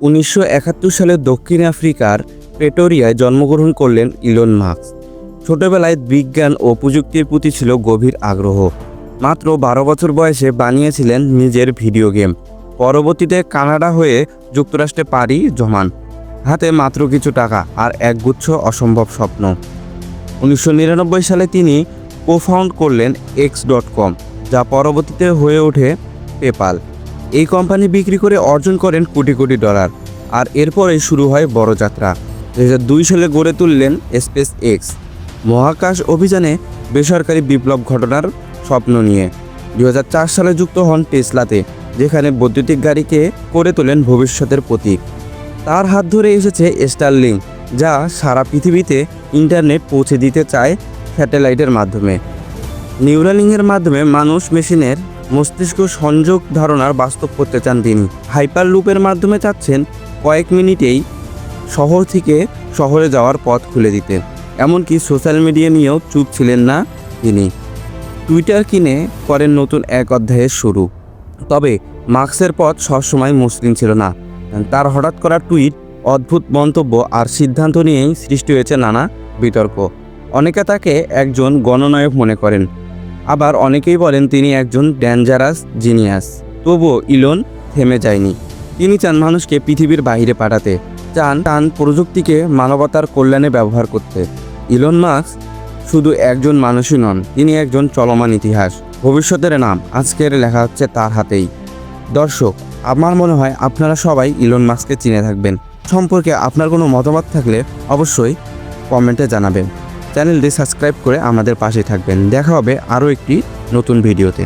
উনিশশো একাত্তর সালে দক্ষিণ আফ্রিকার প্রেটোরিয়ায় জন্মগ্রহণ করলেন ইলন মার্কস ছোটবেলায় বিজ্ঞান ও প্রযুক্তির প্রতি ছিল গভীর আগ্রহ। মাত্র বারো বছর বয়সে বানিয়েছিলেন নিজের ভিডিও গেম। পরবর্তীতে কানাডা হয়ে যুক্তরাষ্ট্রে পাড়ি জমান। হাতে মাত্র কিছু টাকা আর একগুচ্ছ অসম্ভব স্বপ্ন। উনিশশো নিরানব্বই সালে তিনি কোফাউন্ড করলেন এক্স ডট কম, যা পরবর্তীতে হয়ে ওঠে পেপাল। এই কোম্পানি বিক্রি করে অর্জন করেন কোটি কোটি ডলার। আর এরপরে শুরু হয় বড় যাত্রা। দু হাজার দুই সালে গড়ে তুললেন স্পেস এক্স মহাকাশ অভিযানে বেসরকারি বিপ্লব ঘটনার স্বপ্ন নিয়ে। দু হাজার চার সালে যুক্ত হন টেসলাতে, যেখানে বৈদ্যুতিক গাড়িকে করে তোলেন ভবিষ্যতের প্রতীক। তার হাত ধরে এসেছে স্টারলিং, যা সারা পৃথিবীতে ইন্টারনেট পৌঁছে দিতে চায় স্যাটেলাইটের মাধ্যমে। নিউরালিংয়ের মাধ্যমে মানুষ মেশিনের মস্তিষ্ক সংযোগ ধারণার বাস্তব করতে চান তিনি। হাইপার লুপের মাধ্যমে চাচ্ছেন কয়েক মিনিটেই শহর থেকে শহরে যাওয়ার পথ খুলে দিতে। এমনকি সোশ্যাল মিডিয়া নিয়েও চুপ ছিলেন না তিনি। টুইটার কিনে করেন নতুন এক অধ্যায়ের শুরু। তবে মার্কসের পথ সবসময় মসৃণ ছিল না। তার হঠাৎ করা টুইট অদ্ভুত মন্তব্য আর সিদ্ধান্ত নিয়েই সৃষ্টি হয়েছে নানা বিতর্ক। অনেকে তাকে একজন গণনায়ক মনে করেন। আবার অনেকেই বলেন তিনি একজন ডেঞ্জারাস জিনিয়াস। তবুও ইলন থেমে যায়নি। তিনি চান মানুষকে পৃথিবীর বাইরে পাঠাতে। চান টান প্রযুক্তিকে মানবতার কল্যাণে ব্যবহার করতে। ইলন মার্কস শুধু একজন মানুষই নন, তিনি একজন চলমান ইতিহাস। ভবিষ্যতের নাম আজকের লেখা হচ্ছে তার হাতেই। দর্শক, আমার মনে হয় আপনারা সবাই ইলন মাস্ককে চিনে থাকবেন। সম্পর্কে আপনার কোনো মতামত থাকলে অবশ্যই কমেন্টে জানাবেন। চ্যানেলটি সাবস্ক্রাইব করে আমাদের পাশে থাকবেন দেখা হবে আরও একটি নতুন ভিডিওতে।